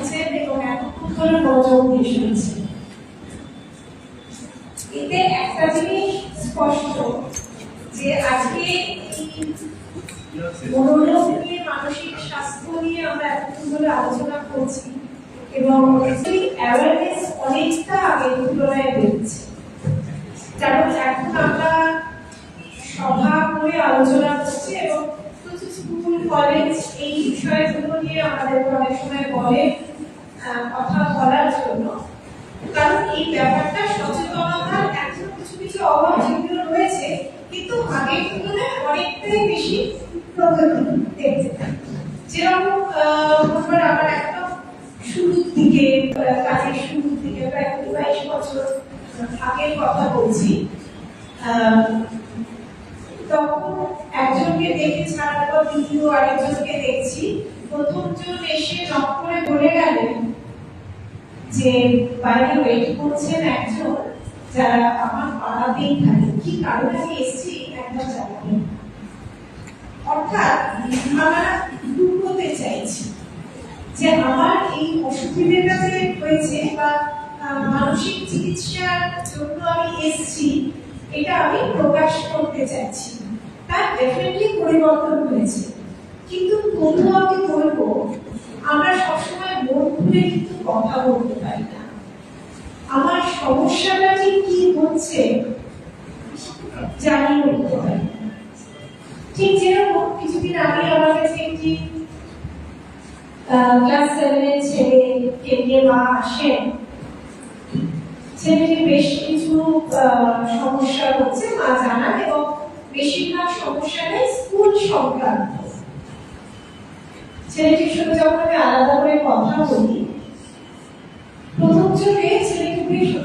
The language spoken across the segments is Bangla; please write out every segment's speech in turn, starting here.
এসেছেন এবং এতক্ষণ ধরে মনোযোগ দিয়ে শুনছেন। এতে একটা জিনিস স্পষ্ট যে আজকে মনোরোগ নিয়ে মানসিক স্বাস্থ্য নিয়ে আমরা এতক্ষণ ধরে আলোচনা করছি এবং অ্যাওয়ারনেস অনেকটা আগের তুলনায় বেড়েছে। কারণ এখন আমরা সভা করে আলোচনা করছি এবং স্কুল, কলেজ এই বিষয়গুলো নিয়ে আমাদের অনেক সময় বলে। কথা বলার জন্য। কারণ এই ব্যাপারটা সচেতনতার এখন কিছু কিছু অভাব যেগুলো রয়েছে, কিন্তু আগের তুলনায় অনেকটাই বেশি দেখতে যেরকম একদম শুরুর দিকে কাজের শুরুর দিকে, প্রায় কুড়ি বাইশ বছর আগের কথা বলছি তখন একজনকে দেখে ছাড়ার পর দ্বিতীয় আরেকজনকে দেখছি প্রথমজন এসে নক করে বলে গেলেন যে বাইরে ওয়েট করছেন একজন যারা আমার পাড়াতেই থাকে, কি কারণে আমি এসেছি একবার জানাবেন? অর্থাৎ আমরা দূর করতে চাইছি যে আমার এই অসুবিধাটা যে হয়েছে বা মানসিক চিকিৎসার জন্য আমি এসেছি, এটা আমি প্রকাশ করতে চাইছি। তার ডেফিনেটলি পরিবর্তন হয়েছে। কিন্তু তবুও আমি বলব, আমরা সবসময় মন খুলে কিন্তু কথা বলতে আসেন ছেলেটির বেশ কিছু সমস্যা হচ্ছে মা জানান এবং বেশিরভাগ সমস্যাটাই স্কুল সংক্রান্ত। ছেলেটির সঙ্গে যখন আমি আলাদা করে কথা বলি, প্রথম চোখে ছেলেটি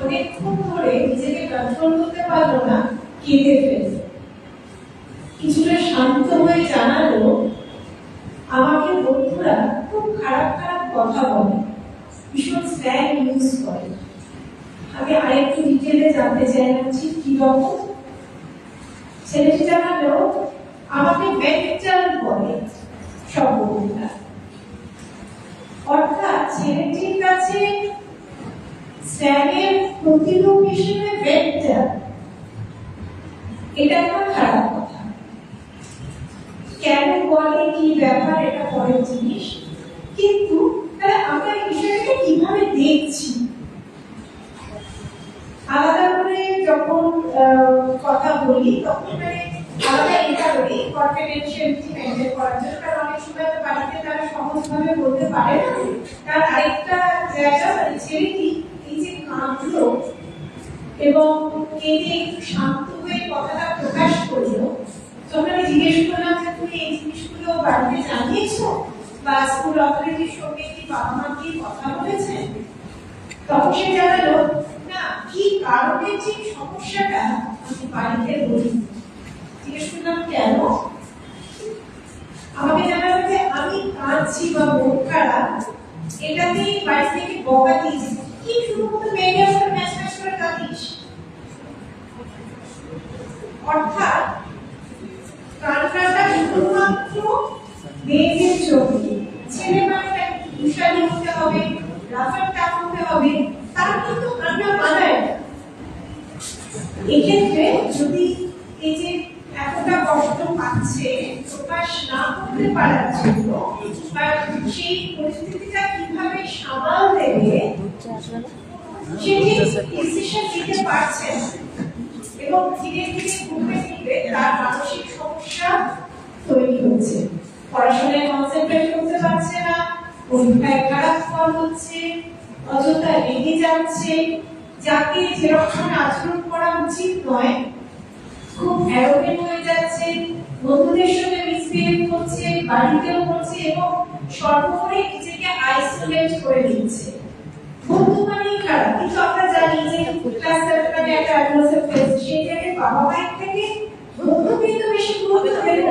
অনেকক্ষণ ধরে নিজেকে কন্ট্রোল করতে পারল না, কেঁদে ফেলল। কিছুটা শান্ত হয়ে জানালো, আমাকে বন্ধুরা খুব খারাপ খারাপ কথা বলে। ভীষণ স্ল্যাং ইউজ করে। আমি আরেকটু ডিটেলে জানতে চাইলাম ঠিক কি রকম? ছেলেটি জানালো, আমাকে মেন্টাল বলে সব অর্থাৎ ছেলেটির কাছে স্ল্যাংয়ের প্রতিরূপ হিসেবে মেন্টাল এটা একটা খারাপ কথা। কেন বলে, কি ব্যাপার, এটা পরের জিনিস। কিন্তু তাহলে আমরা এই বিষয়টাকে কীভাবে দেখছি? আলাদা করে যখন কথা বলি, তখন মানে আলাদা এটা বলি কনফিডেন্সিয়ালিটি মেনটেন করার জন্য। কারণ অনেক সময় তো বাড়িতে তারা সহজভাবে বলতে পারে না। তার আরেকটা জায়গা মানে ছেলেটি এই যে কাঁদলো এবং কেঁদে একটু শান্ত হয়ে কথাটা প্রকাশ করল আমি জিজ্ঞেস করলাম যে, তুমি এই জিনিসগুলো বাড়িতে জানিয়েছো? বা স্কুল অথরিটির সঙ্গে কি বাবা মা কি কথা বলেছেন? তখন সে জানালো, না, কি কারণে যে সমস্যাটা? আমি বাড়িতে বলি জিজ্ঞেস করলাম, কেন? আমাকে জানালো যে আমি কাঁদছি বা মন খারাপ। এটাতেই বাড়ি থেকে বকা দিয়েছি। কি শুধুমাত্র মেয়েকে আমাকে ম্যাচ ম্যাচ করে কাঁদিস? অর্থাৎ কান্নাটা শুধুমাত্র মেয়েদের চোখে। ছেলে মানে তাকে দুষারি হতে হবে, রাফার টাক হতে হবে, তার কিন্তু মানায় না এক্ষেত্রে যদি এই যে এতটা কষ্ট পাচ্ছে, প্রকাশ না করতে পারার জন্য সেই পরিস্থিতিটা কীভাবে সামাল দেবে সেটি ডিসিশন নিতে পারছে এবং ধীরে ধীরে ঘুরে ফিরে তার মানসিক সমস্যা তৈরি হচ্ছে পড়াশোনায় কনসেন্ট্রেট করতে পারছে না পরীক্ষায় খারাপ ফল হচ্ছে, অযথা রেগে যাচ্ছে। যাকে যেরকম আচরণ করা উচিত নয়, খুব অ্যারোগেন্ট হয়ে যাচ্ছে, বন্ধুদের সঙ্গে মিসবিহেভ করছে, বাড়িতেও করছে এবং সর্বোপরি নিজেকে আইসোলেট করে নিচ্ছে। বন্ধু মানেই খারাপ কিন্তু আমরা জানি যে ক্লাস সেভেনে একটা অ্যাডভান্সের ফেজ সেই জায়গায় বাবা মায়ের থেকে বন্ধু কিন্তু বেশি গুরুত্ব দেব।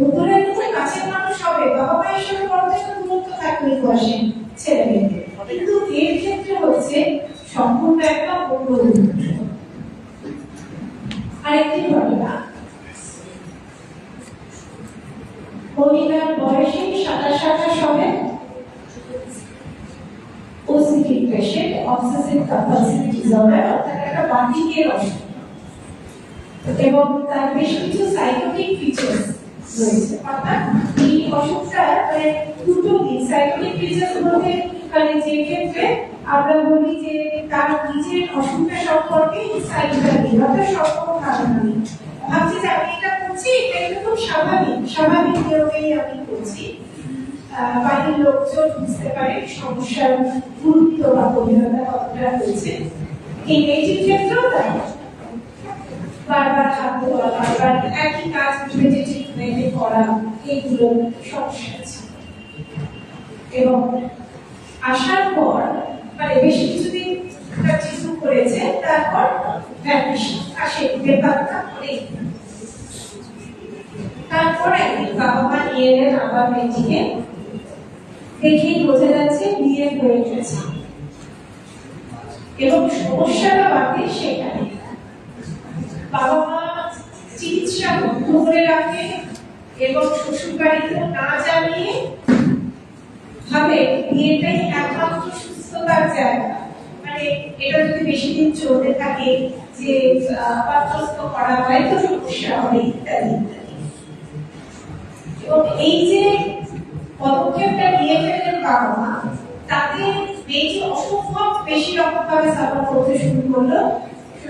বন্ধুরা কিন্তু কাছের মানুষ হবে। বাবা মায়ের সঙ্গে পড়াশোনা দূরত্ব থাকলেই বসে ছেলে মেয়েদের। কিন্তু এর ক্ষেত্রে হচ্ছে সম্পূর্ণ একটা অন্য আরেকটি ঘটনা। সাতাশ হবে। ডিসঅর্ডার অর্থাৎ একটা বাতিকের অসুখ। এবং তার বেশ কিছু সাইকোটিক ফিচার্স মানে মানে ভাবছি যে আমি এটা করছি, এটা কিন্তু স্বাভাবিক স্বাভাবিক নিয়মেই আমি করছি। বাড়ির লোকজন বুঝতে পারে সমস্যার গুরুত্ব বা গভীরতা কতটা রয়েছে। এই মেয়েটির ক্ষেত্রেও তাই। বারবার হাত ধোয়া বারবার একই কাজ রিপিটেটিভ ওয়েতে করা, এইগুলো সমস্যা আছে এবং আসার পর মানে বেশ কিছুদিন তার করেছে, তারপর আসে, ব্যাপারটা অনেক। তারপর একদিন বাবা মা নিয়ে এলেন আবার মেয়েটিকে দেখেই বোঝা যাচ্ছে বিয়ে হয়ে গেছে। এবং সমস্যাটা বাকি সেখানে। চিকিৎসা বন্ধ করে রাখে এবং শ্বশুর বাড়িতে না জানিয়ে ভাবে বিয়েটাই একমাত্র সুস্থতার জায়গা। মানে এটা যদি বেশি দিন চলতে থাকে যে পাত্রস্থ করা হয়, তো সমস্যা হবে, ইত্যাদি ইত্যাদি। এবং এই যে পদক্ষেপটা নিয়ে ফেললেন বাবা মা তাতে মেয়েটি অসম্ভব বেশি রকম ভাবে সাফার করতে শুরু করল।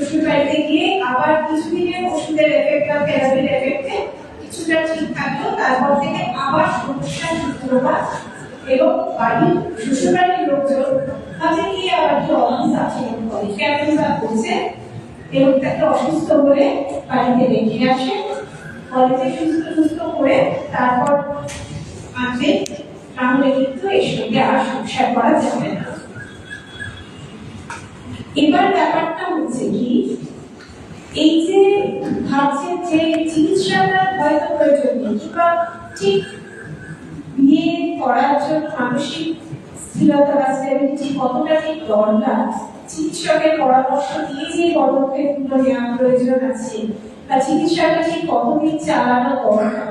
শ্বশুর বাড়িতে গিয়ে আবার কিছুদিনের ওষুধের এফেক্ট বা থেরাপির এফেক্টে কিছুটা ঠিক থাকল। তারপর থেকে আবার সমস্যার সূত্রপাত এবং বাড়ির শ্বশুর বাড়ির লোকজন কাজে গিয়ে আবার কি অনান্স আচরণ করে। কেন বা করছে? এবং তাকে অসুস্থ করে বাড়িতে রেখে আসে। কলেজে সুস্থ সুস্থ করে তারপর আনবে তাহলে কিন্তু এর সঙ্গে আর সংসার করা যাবে না। এবার ব্যাপারটা হচ্ছে কি, এই যে ভাবছেন যে চিকিৎসাটা হয়তো প্রয়োজন নেই কিংবা ঠিক বিয়ে করার জন্য মানসিক স্থিরতা বা স্টেবিলিটি কতটা ঠিক দরকার, চিকিৎসকের পরামর্শ নিয়ে যে পদক্ষেপগুলো নেওয়া প্রয়োজন আছে, বা চিকিৎসাটা ঠিক কতদিন চালানো দরকার,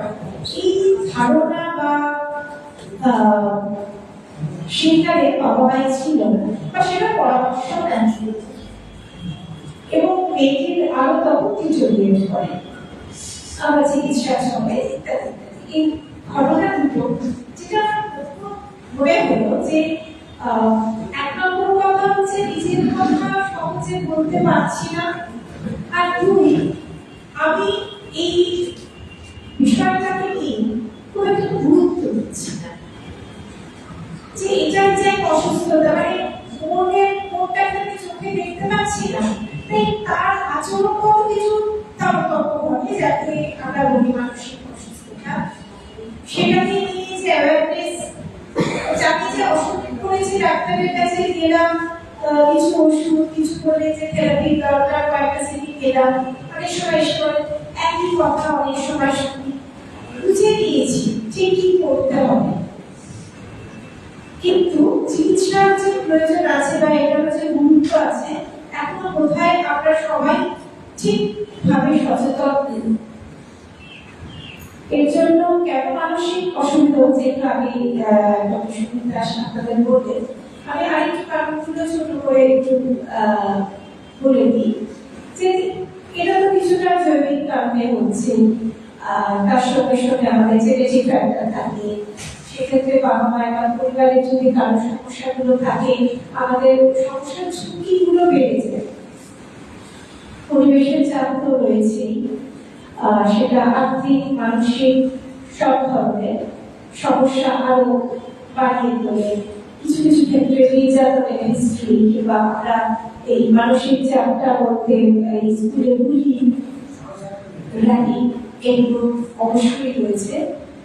এই ধারণা বা সেখানে বাবা মাই ছিল বা সেটা পরামর্শ নেন এবং মেয়েটির আরও তখন জড়িয়ে পড়ে আমরা চিকিৎসার সঙ্গে ইত্যাদি। এই ঘটনা দুটো, যেটা মনে হলো যে এক নম্বর কথা হচ্ছে নিজের কথা সহজে বলতে পারছি না। আর দুই, আমি এই বিষয়টাকে নিয়ে খুব একটা গুরুত্ব দিচ্ছি না যে এটা যে অসুস্থতা মানে মনের মনটাকে আমি চোখে দেখতে পাচ্ছি না। তাই তার আচরণ কত কিছু তারতম্য ঘটে যাতে আমরা বলি মানসিক অসুস্থতা ডাক্তারের কাছে গেলাম কিছু কিছু বলে যে থেরাপি দরকার, কয়েকটা সিটি গেলাম অনেক সময় একই কথা অনেক সময় শুনি। বুঝে নিয়েছি যে কি করতে হবে। কিন্তু চিকিৎসার যে প্রয়োজন আছে বা এটার যে গুরুত্ব আছে, এখনও কোথায় আমরা সবাই ঠিকভাবে সচেতন নেই। এর জন্য কেন মানসিক অসুবিধা একটু আমি ডক্টর সুমিত আপনাদের বললেন। আমি আরেকটু কারণগুলো ছোট করে একটু বলে দিই। যে এটা তো কিছুটা জৈবিক কারণে হচ্ছে তার সঙ্গে সঙ্গে আমাদের জেনেটিক ফ্যাক্টর থাকে সেক্ষেত্রে বাবা মায়ের বা পরিবারের যদি কারও সমস্যাগুলো থাকে, আমাদের সমস্যার ঝুঁকিগুলো বেড়ে যায়। পরিবেশের চাপ তো রয়েছেই। সেটা আর্থিক, মানসিক সব ধরনের সমস্যা আরও বাড়িয়ে তোলে। কিছু কিছু ক্ষেত্রে নির্যাতনের হিস্ট্রি কিংবা আমরা এই মানসিক চাপটা বলতে স্কুলে বুলি র্যাগিং এগুলো অবশ্যই রয়েছে।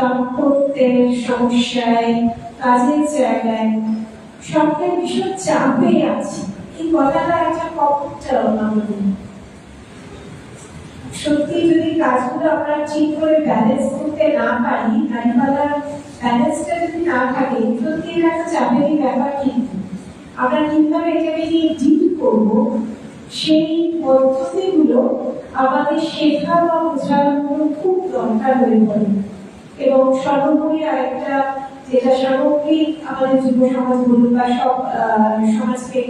দাম্পত্যের সমস্যায়, কাজের জায়গায় সবটাই ভীষণ চাপে আছে। এই কথাটা একটা টার্ম আমাদের সত্যি যদি কাজগুলো আমরা ঠিক করে ব্যালেন্স করতে না পারি নারীপালার ব্যালেন্সটা যদি না থাকে, সত্যি একটা চাপেরই ব্যাপার কিন্তু। আমরা কীভাবে এটাকে নিয়ে ডিল করব? সেই পদ্ধতিগুলো আমাদের শেখা বা বোঝানোর খুব দরকার হয়ে পড়ে। এবং সর্বোপরি আরেকটা যেটা সামগ্রিক আমাদের যুব সমাজ বলুন বা সব সমাজকে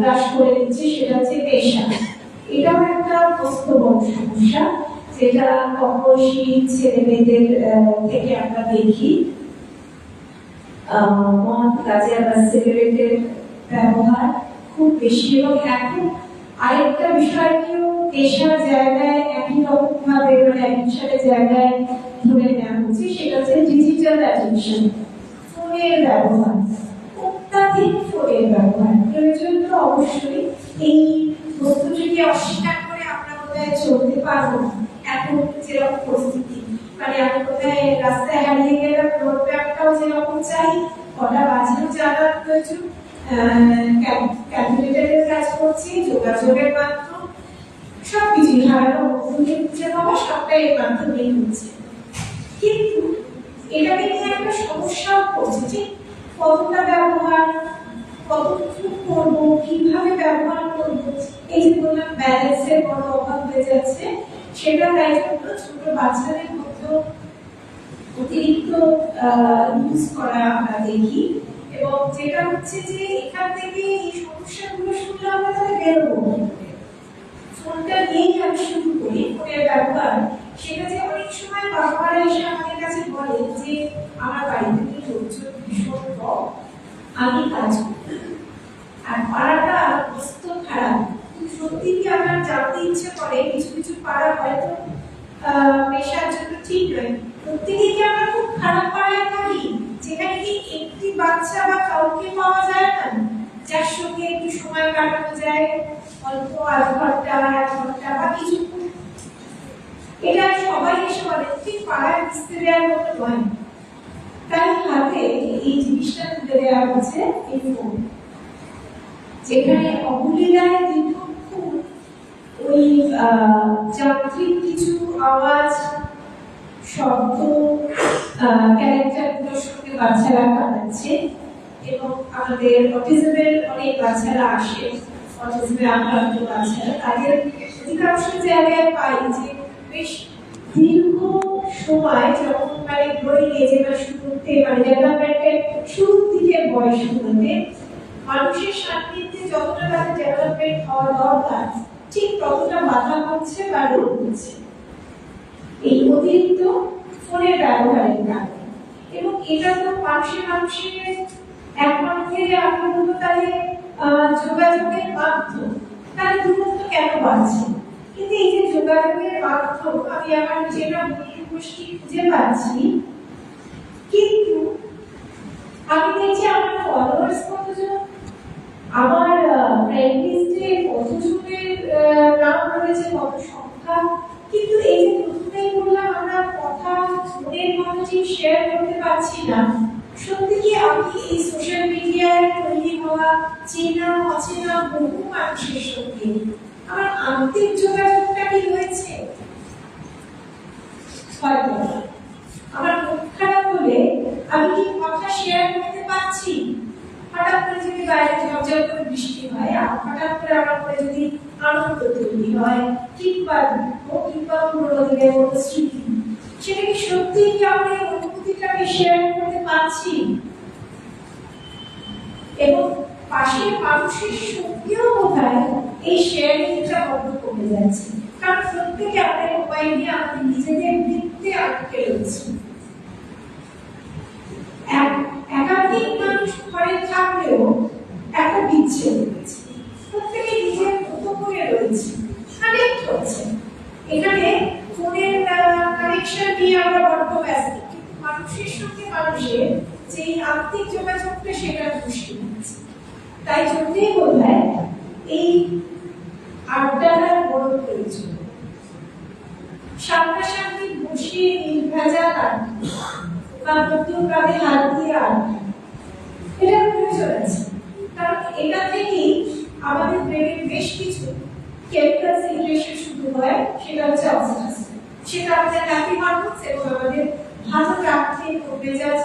গ্রাস করে দিচ্ছে, সেটা হচ্ছে পেশা। এটাও একটা বাস্তব সমস্যা, যেটা ছেলে মেয়েদের থেকে আমরা দেখি। সিগারেটের ব্যবহার খুব বেশি এবং এখন আরেকটা বিষয়কেও পেশার জায়গায় একই রকম ভাবে মানে একই সাথে জায়গায় ধরে নেওয়া হচ্ছে, সেটা হচ্ছে ডিজিটাল অ্যাডিকশন ফোনের ব্যবহার, অত্যাধিক ফোনের ব্যবহার। প্রয়োজন তো অবশ্যই এই বস্তুটিকে অস্বীকার করে আমরা কোথায় চলতে পারব এখন যেরকম পরিস্থিতি মানে আমি কোথায় রাস্তায় হারিয়ে গেলাম রোড ম্যাপটাও যেরকম চাই, কটা বাজেও জানার প্রয়োজন ক্যালকুলেটারের কাজ করছি, যোগাযোগের মাধ্যম, সবকিছুই হারানো বন্ধুকে খুঁজে পাওয়া সবটাই এর মাধ্যমেই হচ্ছে। কিন্তু এটাকে নিয়ে একটা সমস্যাও পড়ছে যে কতটা ব্যবহার, কতটুকু করব, কীভাবে ব্যবহার করব, এই যে বললাম ব্যালেন্সের বড় অভাব হয়ে যাচ্ছে, সেটা তাই জন্য ছোট বাচ্চাদের মধ্যেও অতিরিক্ত ইউজ করা আমরা দেখি। এবং যেটা হচ্ছে যে এখান থেকে এই সমস্যাগুলো শুনলে আমরা তাহলে বেরোবো ফোনটা নিয়েই আমি শুরু করি, ফোনের ব্যবহার। সেটা যে অনেক সময় বাবারা এসে আমাদের কাছে বলে যে, আমার বাড়িতে লোকজন ভীষণ কম, আমি কাজ আর পাড়াটা মস্ত খারাপ। সত্যি কি আমার জানতে ইচ্ছে করে? কিছু কিছু পাড়া হয়তো পেশার জন্য ঠিক নয়। প্রত্যেকে কি আমরা খুব খারাপ পাড়ায় থাকি? যেখানে কি একটি বাচ্চা বা কাউকে পাওয়া যায় না? যার সঙ্গে একটু সময় কাটানো যায়, অল্প আধ ঘণ্টা, এক ঘণ্টা বা এসে বলে ঠিক পাড়ায় মিশতে দেওয়ার মতো নয় তাই হাতে এই জিনিসটা তুলে দেওয়া হচ্ছে এই ফোন যেখানে অবলীলায় দীর্ঘক্ষণ ওই যান্ত্রিক কিছু আওয়াজ শব্দ ক্যারেক্টারগুলোর সঙ্গে বাচ্চারা কাটাচ্ছে এবং আমাদের অটিজমের অনেক বাচ্চারা আসে অটিজমে আক্রান্ত বাচ্চারা, তাদের অধিকাংশ জায়গায় পাই যে বেশ দীর্ঘ সময় যখন মানে গ্রোয়িং এজে বা শুরুতে মানে ডেভেলপমেন্টের শুরুর দিকে বয়সগুলোতে মানুষের সান্নিধ্যে যতটা তাদের ডেভেলপমেন্ট হওয়া দরকার ঠিক ততটা বাধা হচ্ছে বা রোধ হচ্ছে। এই অতিরিক্ত ফোনের ব্যবহারের কারণে। এবং এটা তো মানুষের মানুষের একমাত্রে আগ্রহ তাহলে আহ, যোগাযোগের মাধ্যম তাহলে দূরত্ব কেন বাড়ছে? কিন্তু এই যে যোগাযোগের মাধ্যম আমি আমার নিজেরা বন্ধু গোষ্ঠী খুঁজে পাচ্ছি, কিন্তু আমি দেখছি আমার ফলোয়ার্স কতজন? আমার ফ্রেন্ড লিস্টে কতজনের নাম রয়েছে, কত সংখ্যা? কিন্তু এই যে প্রথমেই বললাম, আমরা কথা মনের মতো ঠিক শেয়ার করতে পারছি না। সত্যি কি আমি এই সোশ্যাল মিডিয়ায় তৈরি হওয়া চেনা, অচেনা বহু মানুষের সঙ্গে আমার আন্তরিক যোগাযোগটা কি হয়তো আমার মন খারাপ হলে আমি কি কথা শেয়ার করতে পারছি? হঠাৎ করে যদি বাইরে ঝরঝর করে বৃষ্টি হয়, আর হঠাৎ করে আমার মনে যদি আনন্দ তৈরি হয়, কিংবা দুঃখ কিংবা পুরোনো মতো স্মৃতি, সেটা কি সত্যি কি আমরা এই অনুভূতিটাকে শেয়ার করতে পারছি? এবং পাশের মানুষের সঙ্গেও বোধহয় এই শেয়ারিংটা বন্ধ কমে যাচ্ছে। কারণ প্রত্যেকে আমাদের মোবাইল নিয়ে আমাদের নিজেদের বৃত্তে আটকে রয়েছে। এক- একাধিক মানুষ ঘরে থাকলেও একটা বিচ্ছেদ রয়েছে। প্রত্যেকে নিজের মতো করে রয়েছে কানেক্ট হচ্ছে। এখানে ফোনের কানেকশন নিয়ে আমরা বড্ড ব্যস্ত। কিন্তু মানুষের সঙ্গে মানুষের যে আত্মিক যোগাযোগটা সেটা মুশকিল তাই জন্যই বোধ হয় এই আড্ডাটার বড় প্রয়োজন সামনাসামনি বসিয়ে নির্ভেজাল আড্ডা বা কাঁধে হাত দিয়ে আড্ডা এটা প্রয়োজন আছে কারণ এটা থেকেই আমাদের ব্রেনের বেশ কিছু কেমিক্যাল সিগ্রেশন শুরু হয়, সেটা হচ্ছে অক্সিটাস সেটা আমাদের হ্যাপি হরমোনস এবং আমাদের ভালো রাখতে মেজাজ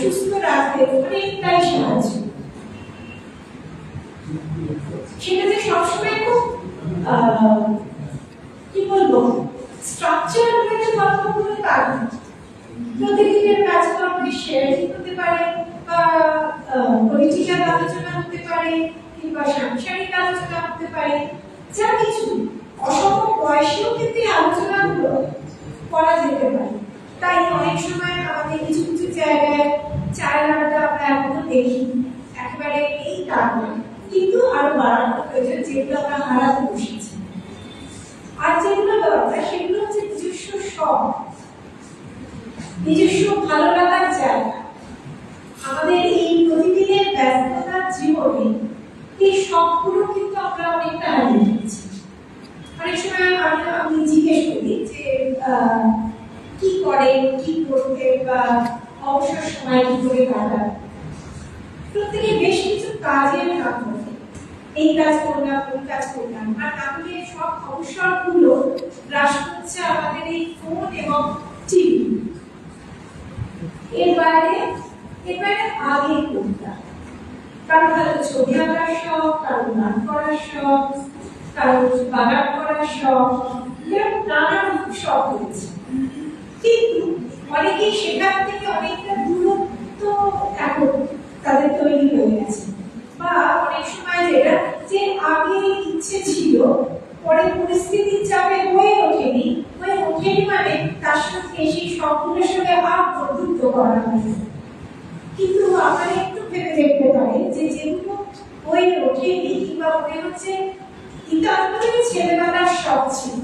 সুস্থ রাখতে অনেকটাই সাহায্য। সেটা যে সবসময় খুব কি বলব স্ট্রাকচার মেনে গল্পগুলো তার। প্রতিদিনের কাজকর্মে শেয়ারিং হতে পারে বা পলিটিক্যাল আলোচনা হতে পারে কিংবা সাংসারিক আলোচনা হতে পারে, যা কিছু অসম বয়সেও কিন্তু এই আলোচনাগুলো করা যেতে পারে। তাই অনেক সময় আমাদের কিছু কিছু জায়গায় চায়ের আড্ডা আমরা এখনও দেখি একেবারে এই নয়। কিন্তু আরও বাড়ানো প্রয়োজন যেগুলো আমরা হারাতে বসেছি। আর যেগুলো দরকার, সেগুলো হচ্ছে নিজস্ব সব নিজস্ব ভালো লাগার জায়গা। আমাদের এই প্রতিদিনের ব্যস্ততার জীবনে এই শখগুলো কিন্তু আমরা অনেকটা হারিয়ে ফেলছি অনেক সময় আমি আমি জিজ্ঞেস করি যে আহ, কি করে কি করতে বা অবসর সময় কি করে কাটান প্রত্যেকে বেশ কিছু কাজের নাম করে এই কাজ করলাম, ওই কাজ করলাম। আর তাহলে সব গ্রাস করছে আমাদের এই ফোন এবং টিভি এর বাইরে আগে করতাম কারও ছবি আঁকার শখ কারও গান করার শখ কারও বাগান করার শখ। এরকম নানা রকম শখ রয়েছে। কিন্তু অনেকেই সেখান থেকে অনেকটা দূরত্ব এখন তাদের তৈরি হয়ে গেছে। বা অনেক সময় যেটা, যে আগে ইচ্ছে ছিল পরে পরিস্থিতির চাপে হয়ে ওঠেনি হয়ে ওঠেনি মানে তার সঙ্গে সেই শখগুলোর সঙ্গে আর বন্ধুত্ব করা হয় কিন্তু আপনারা একটু ভেবে দেখতে পারেন যে যেগুলো হয়ে ওঠেনি কিংবা মনে হচ্ছে কিন্তু আপনাদের ছেলেবেলার শখ ছিল,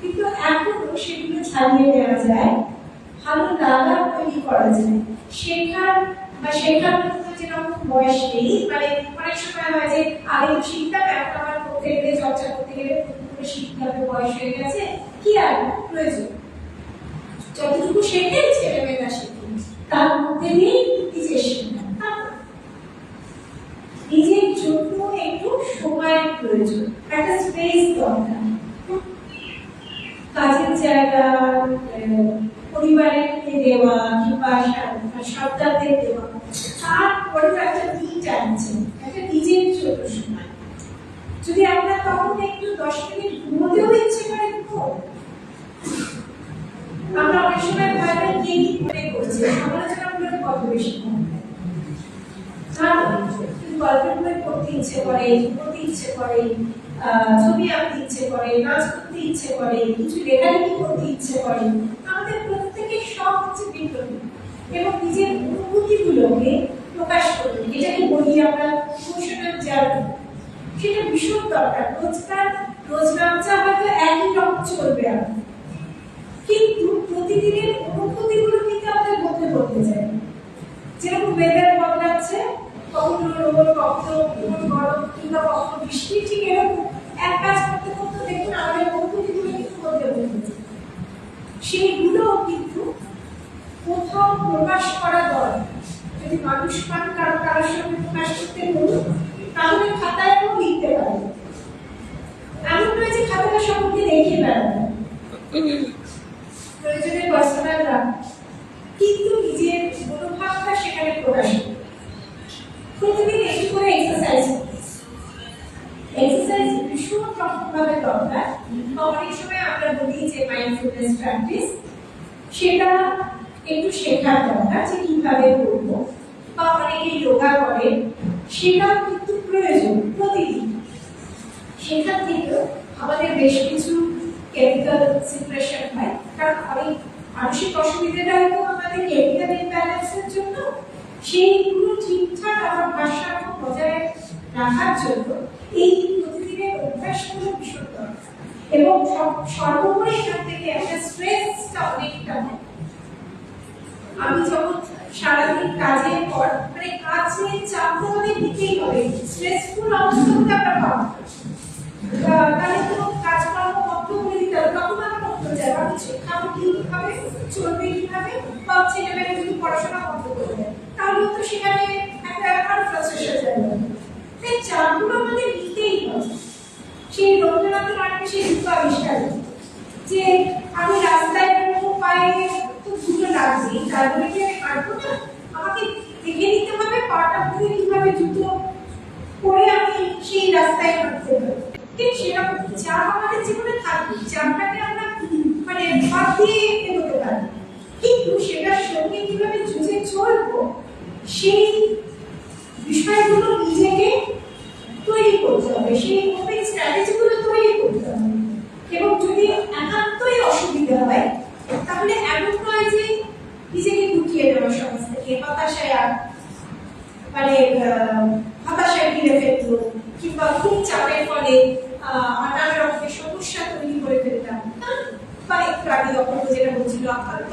কিন্তু এখনও সেগুলো ছাড়িয়ে নেওয়া যায়, ভালো লাগা তৈরি করা যায়। শেখার বা শেখার মতো যেরকম বয়স নেই মানে অনেক সময় হয় যে আগে তো শিখতাম এখন আমার গেলে চর্চা করতে গেলে শিখতে হবে বয়স হয়ে গেছে। কি আর প্রয়োজন। যতটুকু শেখে ছেলেমেয়েরা শেখে তার মধ্যে নিজে নিজের জন্য একটু সময়ের প্রয়োজন। একটা স্পেস দরকার। কাজের জায়গা আহ, পরিবারকে দেওয়া কিংবা সন্তানদের দেওয়া। তারপরেও একটা মি টাইম একটা নিজের জন্য সময় যদি আপনার তখন একটু দশ মিনিট ঘুমোতেও ইচ্ছে করে আমরা অনেক সময় ভয় পাই কে কি মনে করছে সমালোচনাগুলো কত বেশি গল্পের বই পড়তে ইচ্ছে করে পড়তে ইচ্ছে করে ছবি আঁকতে ইচ্ছে করে নাচ করতে ইচ্ছে করে কিছু লেখালেখি করতে ইচ্ছে করে আমাদের প্রত্যেকের সব হচ্ছে বিপ্লবী এবং নিজের অনুভূতিগুলোকে প্রকাশ করতে এটাকে বলি আমরা ইমোশনাল জার্নি। সেটা ভীষণ দরকার। রোজকার রোজ নামচা হয়তো একই রকম চলবে আমাদের কিন্তু প্রতিদিনের অনুভূতিগুলো কিন্তু আমাদের মধ্যে বদলে যায় যেরকম ওয়েদার বদলাচ্ছে, কখনো রোদ, কখনো ভীষণ গরম, কিংবা কখনো বৃষ্টি, ঠিক এরকম এক কাজ করতে করতে দেখুন আমাদের অনুভূতিগুলো কিন্তু বদলে বদলেছে সেইগুলো কিন্তু কোথাও প্রকাশ করা দরকার যদি মানুষ পান, কারও কারোর সঙ্গে প্রকাশ করতে বলুন তাহলে খাতায়ও লিখতে পারে। এমন নয় যে খাতাটা সকলকে দেখে বেড়াবে। প্রয়োজনে পার্সোনাল রাখ। কিন্তু নিজের মনোভাবটা সেখানে প্রকাশ। প্রতিদিন একটু করে এক্সারসাইজ এক্সারসাইজ ভীষণ রকমভাবে দরকার। অনেক সময় আমরা বলি যে মাইন্ডফুলনেস প্র্যাকটিস সেটা একটু শেখার দরকার যে কীভাবে করব। বা অনেকে যোগা করে, সেটাও কিন্তু প্রয়োজন প্রতিদিন। সেখান থেকেও আমাদের বেশ কিছু কেমিক্যাল সিক্রেশন হয়। কারণ অনেক মানসিক অসুবিধাটা হয়তো আমাদের কেমিক্যাল ইমব্যালেন্সের জন্য, সেইগুলো ঠিকঠাক আমার ভারসাম্য বজায় রাখার জন্য এই প্রতিদিনের অভ্যাসগুলো ভীষণ দরকার। এবং সর্বোপরি এখান থেকে একটা স্ট্রেসটা অনেকটা হয়। আমি যখন সারাদিন কাজের পর মানে কাজের চাপ তো আমাদের নিতেই হবে। স্ট্রেসফুল অবস্থাটা আমরা পাবো তাহলে তো কাজকর্ম বন্ধ করে দিতে হবে। তখন আমার বন্ধ হয়ে যাবে। আমি খাব কীভাবে, চলবে কীভাবে, বা ছেলেমেয়েরা যদি পড়াশোনা বন্ধ করে দেয় তাহলে তো সেখানে একটা আরও ফ্রাস্ট্রেশন যাবে। এই চাপগুলো আমাদের নিতেই হবে। সেই রবীন্দ্রনাথের অনেকে সেই দুটো আবিষ্কার। যে আমি রাস্তায় পায়ে দুটো লাগছেই তার বলে কি আমি পারব না? আমাকে দেখে নিতে হবে, পাটা পুরো কীভাবে জুতো পরে আমি সেই রাস্তায় হাঁটতে পারব ঠিক সেরকম চাপ আমাদের জীবনে থাকবে, চাপটাকে আমরা মানে বাদ দিয়ে এগোতে পারি। কিন্তু সেটার সঙ্গে কীভাবে যুঝে চলবো, সেই বিষয়গুলো নিজেকে তৈরি করতে হবে, সেই কোপিং স্ট্র্যাটেজিগুলো তৈরি করতে হবে এবং যদি একান্তই অসুবিধা হয় তাহলে এমন নয় যে নিজেকে লুকিয়ে দেওয়া সমাজ থেকে হতাশায় আর মানে আহ, হতাশায় ঘিরে ফেলতো কিংবা খুব চাপের ফলে আহ, নানা রকমের সমস্যা তৈরি করে ফেলতাম হ্যাঁ? বা একটু আগে অপূর্ব যেটা বলছিল আক্রান্ত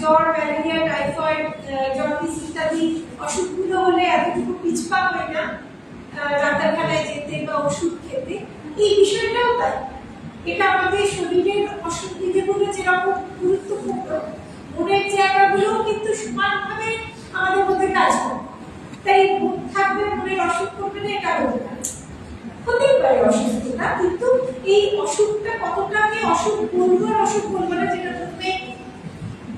জ্বর, ম্যালেরিয়া, টাইফয়েড জন্ডিস ইত্যাদি অসুখগুলো হলে এতটুকু পিছপা হয় না। ডাক্তারখানায় যেতে বা ওষুধ খেতে। এই বিষয়টাও তাই। এটা আমাদের শরীরের অসুখ বিধিগুলো যেরকম গুরুত্বপূর্ণ, মনের জায়গাগুলোও কিন্তু সমানভাবে আমাদের মধ্যে কাজ করে। তাই মন থাকবে, মনের অসুখ করবে না, এটা হতে পারে হতেই পারে অসুস্থতা, কিন্তু এই অসুখটা কতটাকে অসুখ বলব আর অসুখ বলব না, যেটা তুমি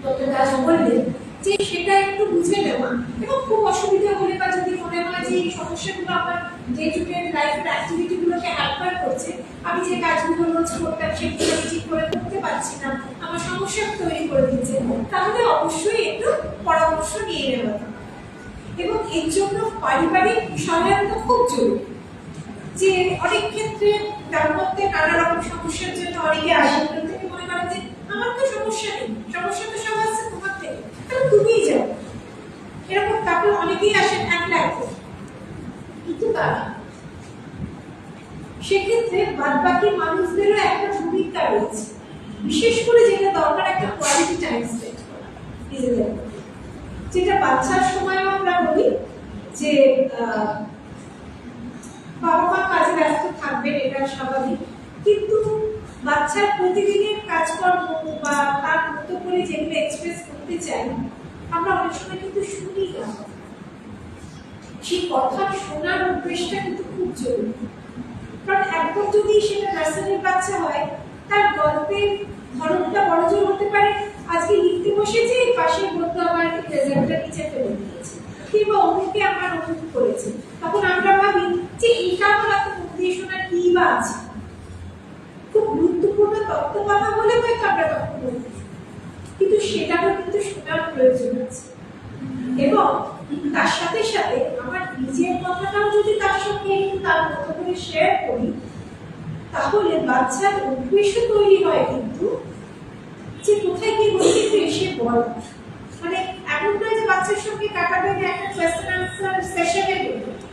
ততটা বললে যে সেটা একটু বুঝে নেওয়া এবং খুব অসুবিধা হলে বা যদি মনে হয় যে এই সমস্যাগুলো আমার ডে টু ডে লাইফের অ্যাক্টিভিটি গুলোকে হ্যাম্পার করছে, আমি যে কাজগুলো রোজ করতাম সেগুলো আমি ঠিক করে করতে পারছি না, আমার সমস্যা তৈরি করে দিচ্ছে, তাহলে অবশ্যই একটু পরামর্শ নিয়ে নেওয়া এবং এর জন্য পারিবারিক সহায়তা খুব জরুরি। যে অনেক ক্ষেত্রে তার মধ্যে নানা রকম সমস্যার জন্য অনেকে করেন যে আমার তো সমস্যা নেই। সমস্যা তো সব আছে তোমার থেকে। তাহলে তুমিই যাও। এরকম তারপর অনেকেই আসেন এক লাখ কিন্তু তারা, সেক্ষেত্রে বাদ বাকি মানুষদেরও একটা ভূমিকা রয়েছে। বিশেষ করে যেটা দরকার একটা কোয়ালিটি টাইম স্পেন্ড নিজেদের যেটা বাচ্চার সময়ও আমরা বলি যে বাবা মা কাজে ব্যস্ত থাকবেন, এটা স্বাভাবিক। কিন্তু বাচ্চার প্রতিদিনের কাজকর্ম বা তার মতো করে যেগুলো এক্সপ্রেস করতে চাই, আমরা অনেক সময় কিন্তু শুনি না। সেই কথা শোনার অভ্যেসটা কিন্তু খুব জরুরি। কারণ একদম যদি সেটা নার্সারির বাচ্চা হয়, তার গল্পের ধরনটা বড় জোর হতে পারে। আজকে লিখতে বসেছে পাশের বন্ধু আমার রেজাল্টটা নিচে ফেলে দিয়েছে। কিংবা অমুকে আমার অমুক করেছে। তখন আমরা ভাবি যে এটা আমার এত মুখ দিয়ে শোনার কি বা আছে খুব গুরুত্বপূর্ণ তত্ত্ব কথা বলে হয়তো আমরা তখন বলতে সেটারও কিন্তু শোনার প্রয়োজন আছে। এবং তার সাথে সাথে আমার নিজের কথাটাও যদি তার সঙ্গে তার মতো করে শেয়ার করি, তাহলে বাচ্চার অভ্যেসও তৈরি হয় কিন্তু যে কোথায় কি বলছে একটু এসে বল। মানে এমন নয় যে বাচ্চার সঙ্গে কাটাবে যে একটা কোয়েশ্চেন আনসার সেশনে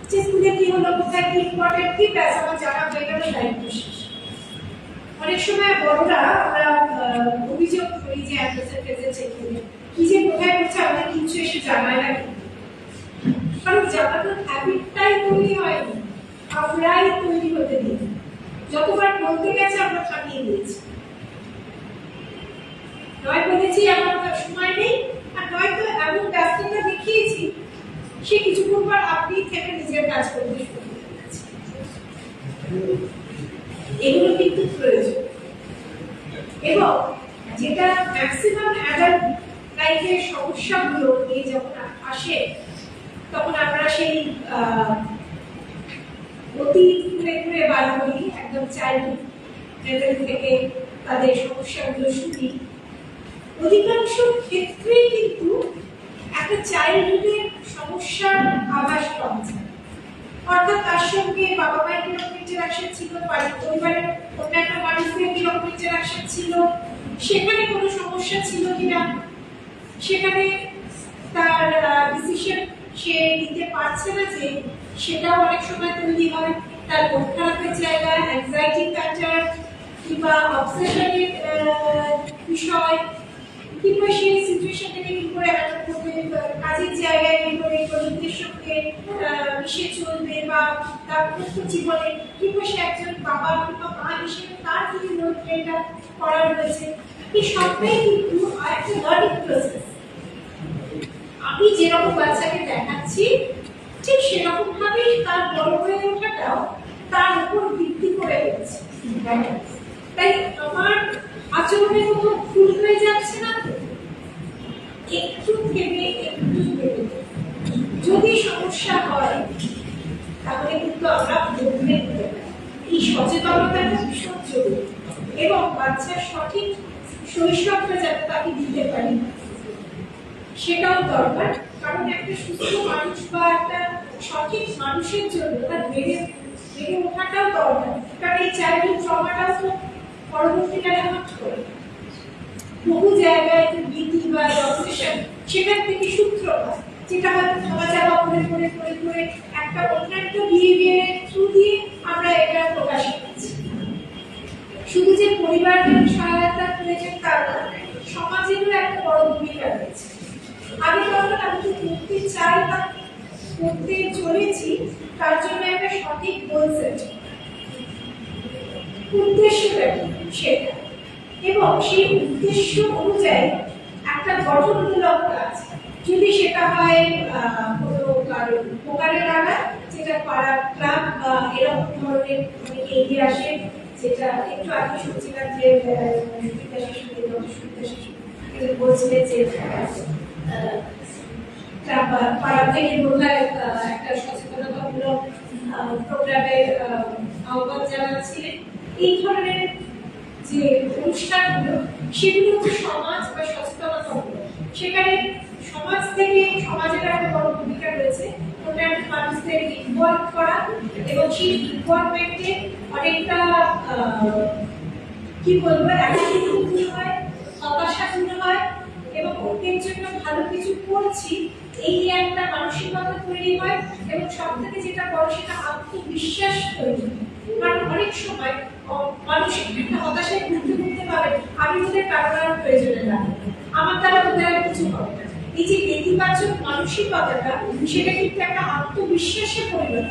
যে স্কুলে কি হলো, কোথায় কি ইম্পর্টেন্ট কি ব্যাস, আমার জানা হয়ে গেল শেষ। অনেক সময় বড়রা আমরা অভিযোগ করি যে অ্যাম্বাসের প্রেজেন্ট কি যে কোথায় করছে, আমাদের কিছু এসে জানায় না কারণ জানানোর হ্যাবিটটাই তৈরি হয়নি, আমরাই তৈরি হতে দিই যতবার বলতে গেছে, আমরা থামিয়ে দিয়েছি। নয় বলেছি আমার সময় নেই, আর নয়তো এমন ব্যস্ততা দেখিয়েছি, সে কিছুক্ষণ পর আপনি থেকে নিজের কাজ করতে শুরু করে এগুলো কিন্তু প্রয়োজন। এবং যেটা ম্যাক্সিমাম অ্যাডাল্ট লাইফের সমস্যাগুলো নিয়ে যখন আসে, তখন আমরা সেই অতি ঘুরে ঘুরে বার করি একদম চাইল্ডহুড থেকে তাদের সমস্যাগুলো শুনি। অধিকাংশ ক্ষেত্রেই কিন্তু একটা চাইল্ডহুডের সমস্যার আভাস পাওয়া যায়। অর্থাৎ তার সঙ্গে বাবা মায়ের কীরকম ইন্টারাকশন ছিল পরিবারের অন্যান্য মানুষদের কীরকম ইন্টারাকশন ছিল। সেখানে কোনো সমস্যা ছিল কিনা? সেখানে তার ডিসিশন সে নিতে পারছে না যে সেটাও অনেক সময় তৈরি হয়। তার মন খারাপের জায়গা অ্যাংজাইটি প্যাটার্ন কিংবা অবসেশনের বিষয় কিংবা সেই কি করে হ্যান্ডেল জায়গায় কি করে কলিগদের সঙ্গে মিশে চলবে, বা তার প্রত্যক্ষ জীবনে কিংবা সে একজন বাবা কিংবা মা হিসেবে তার যদি রোল প্লেটা রয়েছে, এই সবটাই কিন্তু একটা লার্নিং প্রসেস আমি যেরকম বাচ্চাকে দেখাচ্ছি, ঠিক সেরকম ভাবেই তার বড় হয়ে ওঠাটাও তার উপর ভিত্তি করে হয়েছে তাই আমার আচরণের মতো ভুল হয়ে যাচ্ছে না? একটু ভেবে, একটু যদি সমস্যা হয়, তাহলে কিন্তু আমরা বদলে দিতে এই সচেতনতাটা ভীষণ জরুরি। এবং বাচ্চার সঠিক শৈশবটা যাতে তাকে দিতে পারি, সেটাও দরকার। কারণ একটা সুস্থ মানুষ বা একটা সঠিক মানুষের জন্য তার বেড়ে বেড়ে ওঠাটাও দরকার। কারণ এই চাইল্ডহুড ট্রমাটাও তো পরবর্তীকালে হাট বহু জায়গায় ভীতি বা অবসেশন সেখান থেকে সূত্রপাত যেটা হয়তো খাওয়া যাওয়া করে করে করে করে একটা অন্যান্য বিহেভিয়ারের থ্রু দিয়ে আমরা এটা প্রকাশ করছি। শুধু যে পরিবারের সহায়তা প্রয়োজন তা নয় সমাজেরও একটা বড় ভূমিকা রয়েছে। আমি তখন আমি তো করতে চাই বা করতে চলেছি, তার জন্য একটা সঠিক গোল সেট উদ্দেশ্যটা কি সেটা। এবং সেই উদ্দেশ্য অনুযায়ী একটা গঠনমূলক কাজ। যদি সেটা হয় কোনো কারও উপকারে লাগায় যেটা পাড়া ক্লাব বা এরকম ধরনের অনেকে এগিয়ে আসে, যেটা একটু আগে শুনছিলাম যে সুবিধা শিশু সুবিধা শিশু বলছিলেন যে পাড়া থেকে বোধহয় একটা সচেতনতামূলক প্রোগ্রামের আহ্বান জানাচ্ছিলেন। এই ধরনের যে অনুষ্ঠানগুলো, সেগুলো সমাজ বা সচেতনতামূলক সেখানে সমাজ থেকে সমাজের একটা বড় ভূমিকা রয়েছে অন্যান্য মানুষদের ইনভলভ করা এবং সেই ইনভলভমেন্টে অনেকটা কি বলব একাধিক হয় হতাশা দূর হয় এবং অন্যের জন্য ভালো কিছু করছি, এই একটা মানসিকতা তৈরি হয় এবং সব থেকে যেটা বড় সেটা আত্মবিশ্বাস তৈরি হয়। কারণ অনেক সময় মানুষ একটা হতাশায় ঘুরতে ঘুরতে পারে, আমি ওদের কারণের প্রয়োজনে লাগে আমার দ্বারা আর কিছু হবে না। এই যে নেতিবাচক মানসিকতাটা, সেটা কিন্তু একটা আত্মবিশ্বাসে পরিণত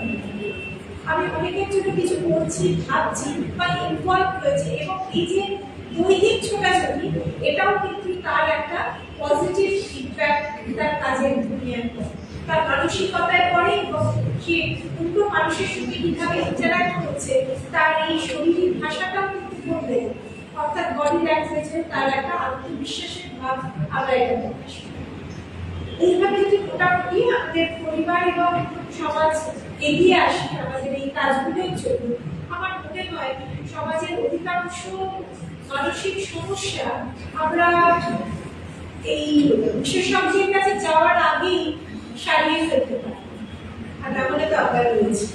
আমি অনেকের জন্য কিছু করছি, ভাবছি বা ইনভলভ হয়েছে এবং এই যে দৈহিক ছোটাছুটি, এটাও কিন্তু তার একটা পজিটিভ ফিডব্যাক তার কাজের দুনিয়ার পর তার মানসিকতায় পড়ে এবং সে অন্য মানুষের সঙ্গে কীভাবে ইন্টারাক্ট করছে তার এই শারীরিক ভাষাটাও কিন্তু বদলে অর্থাৎ বডি ল্যাঙ্গুয়েজে তার একটা আত্মবিশ্বাসের ভাব আমরা এটা প্রকাশ এইভাবে যদি মোটামুটি আমাদের পরিবার এবং সমাজ এগিয়ে আসে আমাদের এই কাজগুলোর জন্য, আমার মনে হয় সমাজের অধিকাংশ মানসিক সমস্যা আমরা এই বিশেষজ্ঞের কাছে যাওয়ার আগেই সারিয়ে ফেলতে পারি। আর তেমন দরকার মানে রয়েছে।